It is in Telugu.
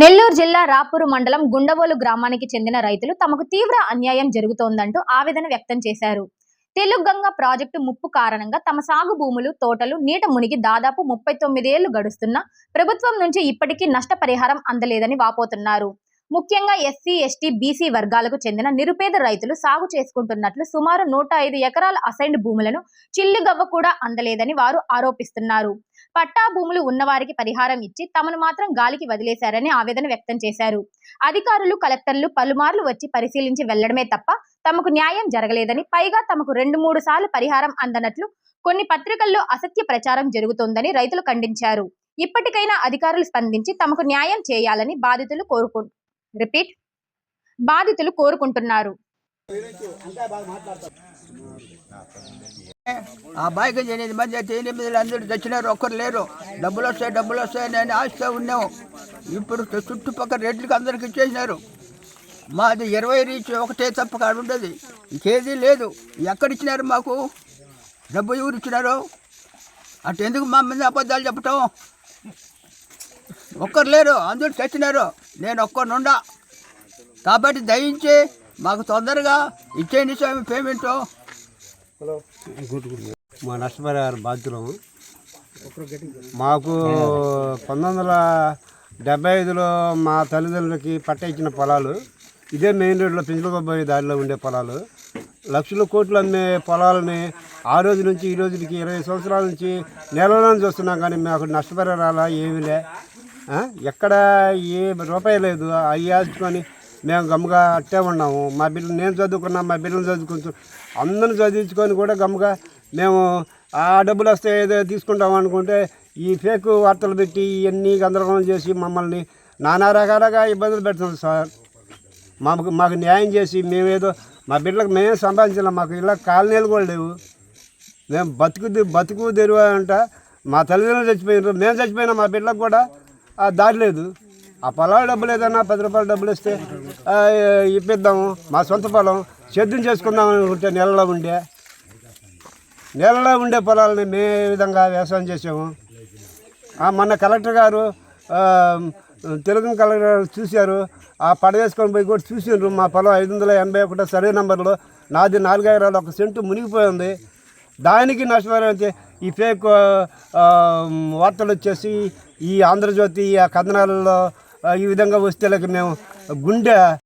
నెల్లూరు జిల్లా రాపూరు మండలం గుండవోలు గ్రామానికి చెందిన రైతులు తమకు తీవ్ర అన్యాయం జరుగుతోందంటూ ఆవేదన వ్యక్తం చేశారు. తెలుగంగ ప్రాజెక్టు ముప్పు కారణంగా తమ సాగు భూములు తోటలు నీట మునిగి దాదాపు ముప్పై తొమ్మిదేళ్ళు గడుస్తున్నా ప్రభుత్వం నుంచి ఇప్పటికీ నష్టపరిహారం అందలేదని వాపోతున్నారు. ముఖ్యంగా ఎస్సీ ఎస్టీ బీసీ వర్గాలకు చెందిన నిరుపేద రైతులు సాగు చేసుకుంటున్నట్లు సుమారు నూట ఐదు ఎకరాల అసైన్డ్ భూములను చిల్లుగవ్వ కూడా అందలేదని వారు ఆరోపిస్తున్నారు. పట్టా భూములు ఉన్నవారికి పరిహారం ఇచ్చి తమను మాత్రం గాలికి వదిలేశారని ఆవేదన వ్యక్తం చేశారు. అధికారులు కలెక్టర్లు పలుమార్లు వచ్చి పరిశీలించి వెళ్ళడమే తప్ప తమకు న్యాయం జరగలేదని పైగా తమకు రెండు మూడు సార్లు పరిహారం అందనట్లు కొన్ని పత్రికల్లో అసత్య ప్రచారం జరుగుతోందని రైతులు ఖండించారు. ఇప్పటికైనా అధికారులు స్పందించి తమకు న్యాయం చేయాలని బాధితులు కోరుకుంటున్నారు రిపీట్ బాధితులు కోరుకుంటున్నారు. ఆ బాయికి ఎనిమిది మంది అయితే ఎనిమిది అందరూ తెచ్చినారు ఒక్కరు లేరు. డబ్బులు వస్తాయి డబ్బులు వస్తాయి నేను ఆశతో ఉన్నాము ఇప్పుడు చుట్టుపక్కల రేట్లకి అందరికి ఇచ్చేసినారు. మాది ఇరవై రీచ్ ఒకటే తప్ప కాడ ఉండదు. ఇంకేదీ లేదు. ఎక్కడ ఇచ్చినారు మాకు? డబ్బు ఎవరు ఇచ్చినారు? అటు ఎందుకు మా మీద అబద్ధాలు చెప్పటం? ఒక్కరు లేరు అందరూ తెచ్చినారు. నేను ఒక్కరుండా కాబట్టి దయించి మాకు తొందరగా ఇచ్చేయండి స్వామి పేమెంటు. మా నష్టపరిహారం బాధ్యులము మాకు పంతొమ్మిది వందల డెబ్బై ఐదులో మా తల్లిదండ్రులకి పట్ట ఇచ్చిన పొలాలు ఇదే మెయిన్ రోడ్లో పెంచుకోబోయే దారిలో ఉండే పొలాలు. లక్షల కోట్లు అమ్మే పొలాలని ఆ రోజు నుంచి ఈ రోజుకి ఇరవై సంవత్సరాల నుంచి నెలలో చూస్తున్నాం కానీ మాకు నష్టపరిహారాల ఏమీ లే? ఎక్కడ ఏ రూపాయి లేదు. అవి ఆచుకొని మేము గమ్ముగా అట్టే ఉన్నాము. మా బిడ్డలు నేను చదువుకున్నా మా బిడ్డలు చదువుకుంటు అందరిని చదివించుకొని కూడా గమ్ముగా మేము ఆ డబ్బులు వస్తే ఏదో తీసుకుంటాం అనుకుంటే ఈ ఫేక్ వార్తలు పెట్టి ఇవన్నీ గందరగోళం చేసి మమ్మల్ని నానా రకాలుగా ఇబ్బందులు పెడుతుంది సార్. మాకు మాకు న్యాయం చేసి మేమేదో మా బిడ్డలకు మేమే సంపాదించాలి మాకు ఇలా కాలనీలు కూడా లేవు. మేము బతుకు బతుకు తెరువు అంట మా తల్లిదండ్రులు చచ్చిపోయినారు. మేము చచ్చిపోయినా మా బిడ్డలకు కూడా దారి లేదు. ఆ పొలాల డబ్బులు ఏదన్నా పది రూపాయల డబ్బులు ఇస్తే ఇప్పిద్దాము మా సొంత పొలం సేద్యం చేసుకుందాం అనుకుంటే నెలలో ఉండే. నెలలో ఉండే పొలాలని మే విధంగా వ్యవసాయం చేసాము. మొన్న కలెక్టర్ గారు తెలుగు కలెక్టర్ గారు చూశారు. ఆ పడవేసుకొని పోయి కూడా చూసారు మా పొలం ఐదు వందల ఎనభై ఒకటో సర్వే నెంబర్లో. నాది నాలుగు ఎకరాలు ఒక సెంటు మునిగిపోయి ఉంది దానికి నష్టపరిహారం అయితే ఈ ఫేక్ వార్తలు వచ్చేసి ఈ ఆంధ్రజ్యోతి ఆ కథనాలలో ఈ విధంగా వస్తే మేము గుండె